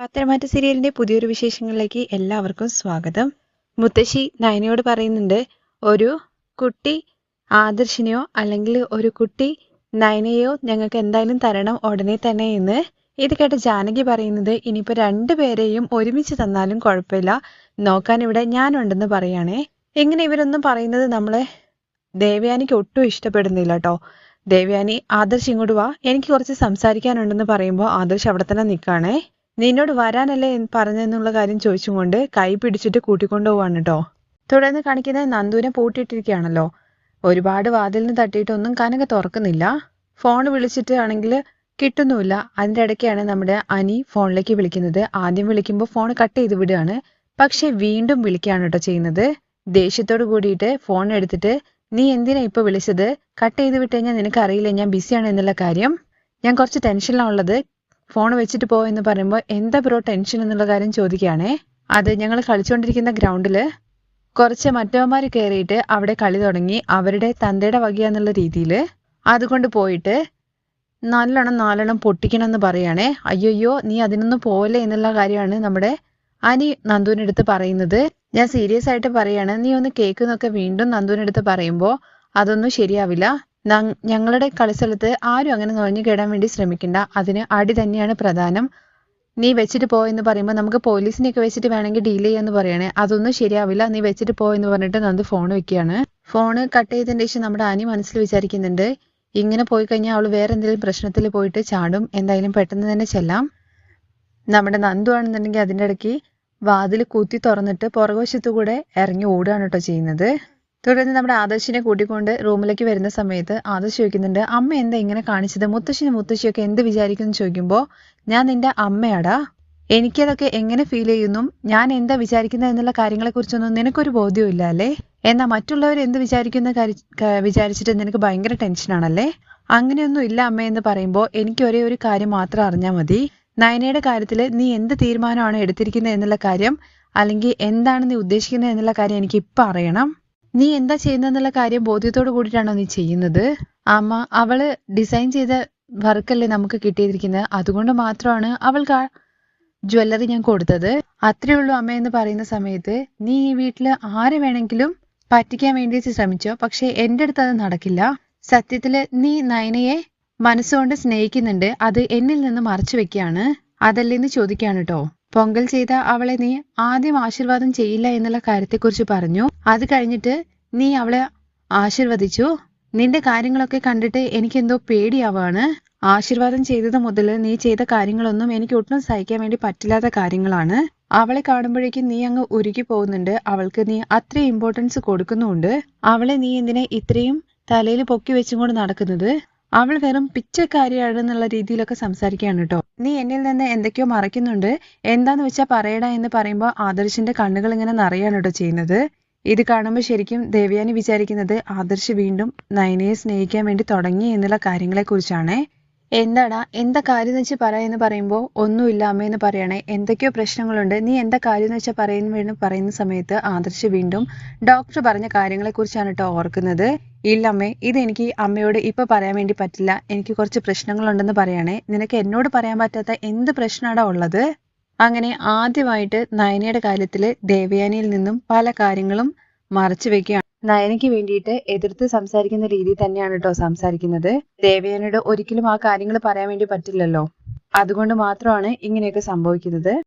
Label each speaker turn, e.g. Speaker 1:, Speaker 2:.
Speaker 1: പത്തരമാറ്റ സീരിയലിന്റെ പുതിയൊരു വിശേഷങ്ങളിലേക്ക് എല്ലാവർക്കും സ്വാഗതം. മുത്തശ്ശി നയനയോട് പറയുന്നുണ്ട് ഒരു കുട്ടി ആദർശിനെയോ അല്ലെങ്കിൽ ഒരു കുട്ടി നയനയോ ഞങ്ങൾക്ക് എന്തായാലും തരണം ഉടനെ തന്നെ എന്ന്. ഇത് കേട്ട ജാനകി പറയുന്നത് ഇനിയിപ്പോൾ രണ്ടുപേരെയും ഒരുമിച്ച് തന്നാലും കുഴപ്പമില്ല. നോക്കാൻ ഇവിടെ ഞാനുണ്ടെന്ന് പറയാണേ. എങ്ങനെ ഇവരൊന്നും പറയുന്നത് നമ്മളെ ദേവയാനിക്ക് ഒട്ടും ഇഷ്ടപ്പെടുന്നില്ല കേട്ടോ ദേവയാനി ആദർശ് ഇങ്ങോട്ട് വാ. എനിക്ക് കുറച്ച് സംസാരിക്കാനുണ്ടെന്ന് പറയുമ്പോൾ ആദർശ് അവിടെ തന്നെ നിൽക്കാണേ നിന്നോട് വരാനല്ലേ പറഞ്ഞെന്നുള്ള കാര്യം ചോദിച്ചും കൊണ്ട് കൈ പിടിച്ചിട്ട് കൂട്ടിക്കൊണ്ടു പോവാണ് കേട്ടോ തുടർന്ന് കാണിക്കുന്നത് നന്ദുവിനെ പൂട്ടിയിട്ടിരിക്കുകയാണല്ലോ. ഒരുപാട് വാതിലിന് തട്ടിയിട്ടൊന്നും കനക തുറക്കുന്നില്ല. ഫോൺ വിളിച്ചിട്ട് ആണെങ്കിൽ കിട്ടുന്നുമില്ല. അതിന്റെ ഇടയ്ക്കാണ് നമ്മുടെ അനി ഫോണിലേക്ക് വിളിക്കുന്നത്. ആദ്യം വിളിക്കുമ്പോൾ ഫോൺ കട്ട് ചെയ്ത് വിടുകയാണ്. പക്ഷെ വീണ്ടും വിളിക്കുകയാണ് കേട്ടോ ചെയ്യുന്നത്. ദേഷ്യത്തോട് കൂടിയിട്ട് ഫോൺ എടുത്തിട്ട് നീ എന്തിനാ ഇപ്പൊ വിളിച്ചത്? കട്ട് ചെയ്ത് വിട്ട് കഴിഞ്ഞാൽ നിനക്ക് അറിയില്ല ഞാൻ ബിസിയാണ് എന്നുള്ള കാര്യം? ഞാൻ കുറച്ച് ടെൻഷനിലാണ് ഉള്ളത് ഫോൺ വെച്ചിട്ട് പോ എന്ന് പറയുമ്പോൾ എന്താ ബ്രോ ടെൻഷൻ എന്നുള്ള കാര്യം ചോദിക്കുകയാണേ. അത് ഞങ്ങൾ കളിച്ചുകൊണ്ടിരിക്കുന്ന ഗ്രൗണ്ടിൽ കുറച്ച് മറ്റവന്മാർ കയറിയിട്ട് അവിടെ കളി തുടങ്ങി അവരുടെ തന്തയുടെ വകയാന്നുള്ള രീതിയിൽ അതുകൊണ്ട് പോയിട്ട് നല്ലോണം നാലെണ്ണം പൊട്ടിക്കണം എന്ന് പറയുകയാണേ. അയ്യോയ്യോ നീ അതിനൊന്നും പോവല്ലേ എന്നുള്ള കാര്യമാണ് നമ്മുടെ അനി നന്ദുവിനടുത്ത് പറയുന്നത്. ഞാൻ സീരിയസ് ആയിട്ട് പറയാണ് നീ ഒന്ന് കേൾക്കുന്നൊക്കെ വീണ്ടും നന്ദുവിനടുത്ത് പറയുമ്പോൾ അതൊന്നും ശരിയാവില്ല. ഞങ്ങളുടെ കളിസ്ഥലത്ത് ആരും അങ്ങനെ നുഴഞ്ഞു കയറാൻ വേണ്ടി ശ്രമിക്കണ്ട. അതിന് അടി തന്നെയാണ് പ്രധാനം. നീ വെച്ചിട്ട് പോ എന്ന് പറയുമ്പോൾ നമുക്ക് പോലീസിനെയൊക്കെ വെച്ചിട്ട് വേണമെങ്കിൽ ഡീൽ ചെയ്യാന്ന് പറയണേ. അതൊന്നും ശരിയാവില്ല. നീ വെച്ചിട്ട് പോ എന്ന് പറഞ്ഞിട്ട് നന്ദു ഫോൺ വെക്കുകയാണ്. ഫോണ് കട്ട് ചെയ്തതിന് ശേഷം നമ്മുടെ ആനി മനസ്സിൽ വിചാരിക്കുന്നുണ്ട് ഇങ്ങനെ പോയി കഴിഞ്ഞാൽ അവൾ വേറെ എന്തെങ്കിലും പ്രശ്നത്തിൽ പോയിട്ട് ചാടും. എന്തായാലും പെട്ടെന്ന് തന്നെ ചെല്ലാം. നമ്മുടെ നന്ദു ആണെന്നുണ്ടെങ്കിൽ അതിന്റെ ഇടയ്ക്ക് വാതിൽ കുത്തി തുറന്നിട്ട് പുറകുവശത്തു കൂടെ ഇറങ്ങി ഓടുകയാണ് കേട്ടോ ചെയ്യുന്നത്. തുടർന്ന് നമ്മുടെ ആദർശിനെ കൂട്ടിക്കൊണ്ട് റൂമിലേക്ക് വരുന്ന സമയത്ത് ആദർശ് ചോദിക്കുന്നുണ്ട് അമ്മ എന്താ ഇങ്ങനെ കാണിച്ചത്? മുത്തശ്ശിനും മുത്തശ്ശിയൊക്കെ എന്ത് വിചാരിക്കുന്നു ചോദിക്കുമ്പോൾ ഞാൻ നിന്റെ അമ്മയാടാ. എനിക്കതൊക്കെ എങ്ങനെ ഫീൽ ചെയ്യുന്നു? ഞാൻ എന്താ വിചാരിക്കുന്നത് എന്നുള്ള കാര്യങ്ങളെ കുറിച്ചൊന്നും നിനക്കൊരു ബോധ്യമില്ല അല്ലേ? എന്നാ മറ്റുള്ളവർ എന്ത് വിചാരിക്കുന്ന വിചാരിച്ചിട്ട് നിനക്ക് ഭയങ്കര ടെൻഷനാണല്ലേ അങ്ങനെയൊന്നും ഇല്ല അമ്മ എന്ന് പറയുമ്പോൾ എനിക്ക് ഒരേ ഒരു കാര്യം മാത്രം അറിഞ്ഞാൽ മതി. നയനയുടെ കാര്യത്തിൽ നീ എന്ത് തീരുമാനമാണ് എടുത്തിരിക്കുന്നത് എന്നുള്ള കാര്യം അല്ലെങ്കിൽ എന്താണ് നീ ഉദ്ദേശിക്കുന്നത് എന്നുള്ള കാര്യം എനിക്ക് ഇപ്പം അറിയണം. നീ എന്താ ചെയ്യുന്നെന്നുള്ള കാര്യം ബോധ്യത്തോട് കൂടിയിട്ടാണോ നീ ചെയ്യുന്നത്? അമ്മ അവൾ ഡിസൈൻ ചെയ്ത വർക്കല്ലേ നമുക്ക് കിട്ടിയിരിക്കുന്നത്. അതുകൊണ്ട് മാത്രമാണ് അവൾക്ക് ജ്വല്ലറി ഞാൻ കൊടുത്തത്. അത്രേ ഉള്ളൂ അമ്മ എന്ന് പറയുന്ന സമയത്ത് നീ ഈ വീട്ടിൽ ആരെ വേണമെങ്കിലും പറ്റിക്കാൻ വേണ്ടി ശ്രമിച്ചോ. പക്ഷെ എന്റെ അടുത്ത് അത് നടക്കില്ല. സത്യത്തിൽ നീ നയനയെ മനസ്സുകൊണ്ട് സ്നേഹിക്കുന്നുണ്ട്. അത് എന്നിൽ നിന്ന് മറച്ചു വെക്കുകയാണ്. അതല്ലേന്ന് ചോദിക്കാണ് കേട്ടോ പൊങ്കൽ ചെയ്ത അവളെ നീ ആദ്യം ആശീർവാദം ചെയ്യില്ല എന്നുള്ള കാര്യത്തെക്കുറിച്ച് പറഞ്ഞു. അത് കഴിഞ്ഞിട്ട് നീ അവളെ ആശീർവദിച്ചു. നിന്റെ കാര്യങ്ങളൊക്കെ കണ്ടിട്ട് എനിക്കെന്തോ പേടിയാവാണ്. ആശീർവാദം ചെയ്തത് മുതൽ നീ ചെയ്ത കാര്യങ്ങളൊന്നും എനിക്ക് ഒട്ടും സഹിക്കാൻ വേണ്ടി പറ്റില്ലാത്ത കാര്യങ്ങളാണ്. അവളെ കാണുമ്പോഴേക്കും നീ അങ്ങ് ഉരുകി പോകുന്നുണ്ട്. അവൾക്ക് നീ അത്രയും ഇമ്പോർട്ടൻസ് കൊടുക്കുന്നുണ്ട് അവളെ നീ എന്തിനെ ഇത്രയും തലയിൽ പൊക്കി വെച്ചും കൊണ്ട് നടക്കുന്നത്? അവൾ വെറും പിച്ചക്കാരിയാണെന്നുള്ള രീതിയിലൊക്കെ സംസാരിക്കുകയാണ് കേട്ടോ നീ എന്നിൽ നിന്ന് എന്തൊക്കെയോ മറയ്ക്കുന്നുണ്ട്. എന്താന്ന് വെച്ചാ പറയടാ എന്ന് പറയുമ്പോൾ ആദർശിന്റെ കണ്ണുകൾ ഇങ്ങനെ നിറയാണ് കേട്ടോ ചെയ്യുന്നത്. ഇത് കാണുമ്പോൾ ശരിക്കും ദേവ്യാനി വിചാരിക്കുന്നത് ആദർശ് വീണ്ടും നയനയെ സ്നേഹിക്കാൻ വേണ്ടി തുടങ്ങി എന്നുള്ള കാര്യങ്ങളെ കുറിച്ചാണ് എന്താടാ എന്താ കാര്യം വെച്ച് പറയാ എന്ന് പറയുമ്പോൾ ഒന്നുമില്ല അമ്മ എന്ന് പറയണേ. എന്തൊക്കെയോ പ്രശ്നങ്ങളുണ്ട്. നീ എന്താ കാര്യം വെച്ചാൽ പറയുന്നു പറയുന്ന സമയത്ത് ആദർശ് വീണ്ടും ഡോക്ടർ പറഞ്ഞ കാര്യങ്ങളെ കുറിച്ചാണ് കേട്ടോ ഓർക്കുന്നത്. ഇല്ലമ്മേ ഇതെനിക്ക് അമ്മയോട് ഇപ്പൊ പറയാൻ വേണ്ടി പറ്റില്ല. എനിക്ക് കുറച്ച് പ്രശ്നങ്ങളുണ്ടെന്ന് പറയണേ. നിനക്ക് എന്നോട് പറയാൻ പറ്റാത്ത എന്ത് പ്രശ്നമാടാ ഉള്ളത്? അങ്ങനെ ആദ്യമായിട്ട് നയനയുടെ കാര്യത്തിൽ ദേവയാനിയിൽ നിന്നും പല കാര്യങ്ങളും മറച്ചു വെക്കുകയാണ്. നയനയ്ക്ക് വേണ്ടിയിട്ട് എതിർത്ത് സംസാരിക്കുന്ന രീതി തന്നെയാണ് കേട്ടോ സംസാരിക്കുന്നത്. ദേവയനോട് ഒരിക്കലും ആ കാര്യങ്ങൾ പറയാൻ വേണ്ടി പറ്റില്ലല്ലോ. അതുകൊണ്ട് മാത്രമാണ് ഇങ്ങനെയൊക്കെ സംഭവിക്കുന്നത്.